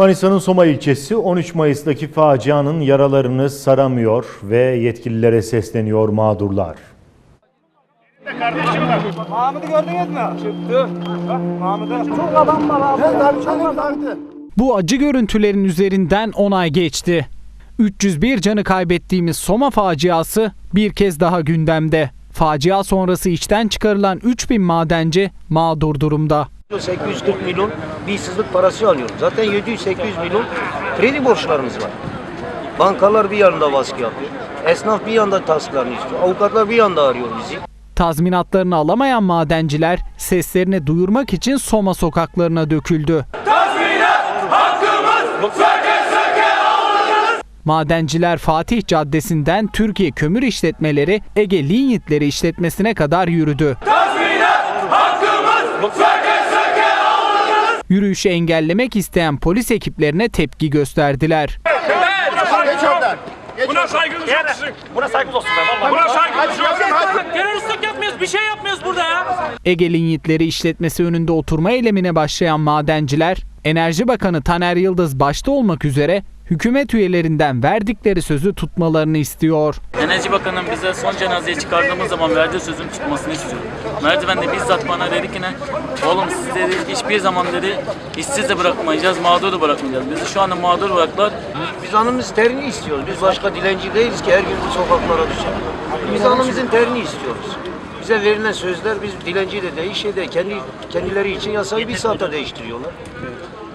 Manisa'nın Soma ilçesi 13 Mayıs'taki facianın yaralarını saramıyor ve yetkililere sesleniyor mağdurlar. Mahmut'u gördünüz mü? Çıktı. Mahmut'u. Çok adam var abi. Bu acı görüntülerin üzerinden 10 ay geçti. 301 canı kaybettiğimiz Soma faciası bir kez daha gündemde. Facia sonrası içten çıkarılan 3000 madenci mağdur durumda. 840 milyon bir işsizlik parası alıyorum. Zaten 700-800 milyon kredi borçlarımız var. Bankalar bir yanda baskı yapıyor. Esnaf bir yanda tasklarını istiyor. Avukatlar bir yanda arıyor bizi. Tazminatlarını alamayan madenciler seslerini duyurmak için Soma sokaklarına döküldü. Madenciler Fatih Caddesi'nden Türkiye Kömür İşletmeleri Ege Linyitleri işletmesine kadar yürüdü. Yürüyüşü engellemek isteyen polis ekiplerine tepki gösterdiler. Buna saygımız yok bizim. Buna saygımız olsun be vallahi. Buna saygımız yok. Teröristlik yapmıyoruz, bir şey yapmıyoruz burada ya. Ege Linyitleri işletmesi önünde oturma eylemine başlayan madenciler, Enerji Bakanı Taner Yıldız başta olmak üzere hükümet üyelerinden verdikleri sözü tutmalarını istiyor. Enerji Bakanı'nın bize son cenazeyi çıkardığımız zaman verdiği sözün tutmasını istiyorum. Merdivende bizzat bana dedi ki ne? Oğlum siz dedi hiçbir zaman dedi işsiz de bırakmayacağız, mağdur da bırakmayacağız. Bizi şu anda mağdur bıraktılar. Biz anımız terini istiyoruz. Biz başka dilenci değiliz ki her gün bu sokaklara düşelim. Biz anımızın terini istiyoruz. Bize verilen sözler biz dilenci de değil, şey de kendi kendileri için yasayı bir saatte değiştiriyorlar.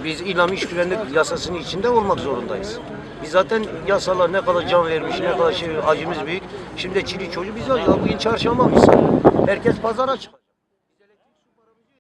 Biz İlam İş Güvenlik yasasının içinde olmak zorundayız. Biz zaten yasalar ne kadar can vermiş, ne kadar şey acımız büyük. Şimdi çili çocuğu biz ya bugün çarşamba mısın? Herkes pazara çıkıyor.